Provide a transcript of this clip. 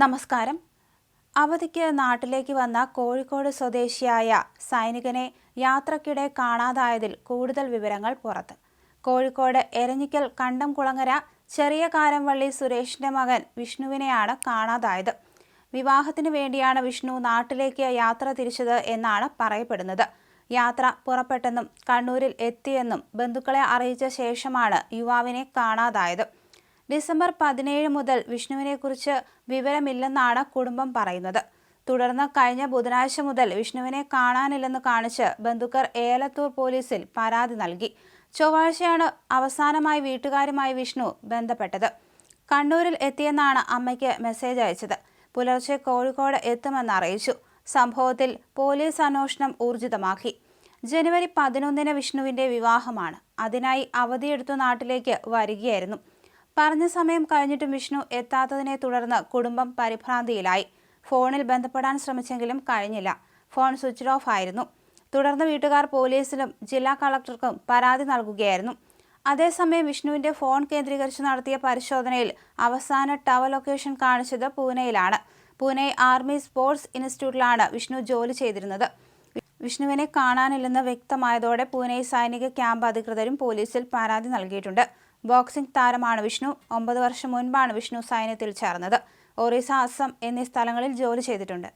നമസ്കാരം. അവധിക്ക് നാട്ടിലേക്ക് വന്ന കോഴിക്കോട് സ്വദേശിയായ സൈനികനെ യാത്രക്കിടെ കാണാതായതിൽ കൂടുതൽ വിവരങ്ങൾ പുറത്ത്. കോഴിക്കോട് എരഞ്ഞിക്കൽ കണ്ടംകുളങ്ങര ചെറിയ കാരംവള്ളി സുരേഷിന്റെ മകൻ വിഷ്ണുവിനെയാണ് കാണാതായത്. വിവാഹത്തിന് വേണ്ടിയാണ് വിഷ്ണു നാട്ടിലേക്ക് യാത്ര തിരിച്ചത് എന്നാണ് പറയപ്പെടുന്നത്. യാത്ര പുറപ്പെട്ടെന്നും കണ്ണൂരിൽ എത്തിയെന്നും ബന്ധുക്കളെ അറിയിച്ച ശേഷമാണ് യുവാവിനെ കാണാതായത്. ഡിസംബർ പതിനേഴ് മുതൽ വിഷ്ണുവിനെക്കുറിച്ച് വിവരമില്ലെന്നാണ് കുടുംബം പറയുന്നത്. തുടർന്ന് കഴിഞ്ഞ ബുധനാഴ്ച മുതൽ വിഷ്ണുവിനെ കാണാനില്ലെന്ന് കാണിച്ച് ബന്ധുക്കർ ഏലത്തൂർ പോലീസിൽ പരാതി നൽകി. ചൊവ്വാഴ്ചയാണ് അവസാനമായി വീട്ടുകാരുമായി വിഷ്ണു ബന്ധപ്പെട്ടത്. കണ്ണൂരിൽ എത്തിയെന്നാണ് അമ്മയ്ക്ക് മെസ്സേജ് അയച്ചത്. പുലർച്ചെ കോഴിക്കോട് എത്തുമെന്ന് അറിയിച്ചു. സംഭവത്തിൽ പോലീസ് അന്വേഷണം ഊർജിതമാക്കി. ജനുവരി പതിനൊന്നിന് വിഷ്ണുവിന്റെ വിവാഹമാണ്. അതിനായി അവധിയെടുത്തു നാട്ടിലേക്ക് വരികയായിരുന്നു. പറഞ്ഞ സമയം കഴിഞ്ഞിട്ടും വിഷ്ണു എത്താത്തതിനെ തുടർന്ന് കുടുംബം പരിഭ്രാന്തിയിലായി. ഫോണിൽ ബന്ധപ്പെടാൻ ശ്രമിച്ചെങ്കിലും കഴിഞ്ഞില്ല. ഫോൺ സ്വിച്ച് ഓഫ് ആയിരുന്നു. തുടർന്ന് വീട്ടുകാർ പോലീസിലും ജില്ലാ കളക്ടർക്കും പരാതി നൽകുകയായിരുന്നു. അതേസമയം വിഷ്ണുവിന്റെ ഫോൺ കേന്ദ്രീകരിച്ച് നടത്തിയ പരിശോധനയിൽ അവസാന ടവർ ലൊക്കേഷൻ കാണിച്ചത് പൂനെയിലാണ്. പൂനെ ആർമി സ്പോർട്സ് ഇൻസ്റ്റിറ്റ്യൂട്ടിലാണ് വിഷ്ണു ജോലി ചെയ്തിരുന്നത്. വിഷ്ണുവിനെ കാണാനില്ലെന്ന് വ്യക്തമായതോടെ പൂനെ സൈനിക ക്യാമ്പ് അധികൃതരും പോലീസിൽ പരാതി നൽകിയിട്ടുണ്ട്. ബോക്സിംഗ് താരമാണ് വിഷ്ണു. ഒമ്പത് വർഷം മുൻപാണ് വിഷ്ണു സൈന്യത്തിൽ ചേർന്നത്. ഒറീസ അസം എന്നീ സ്ഥലങ്ങളിൽ ജോലി ചെയ്തിട്ടുണ്ട്.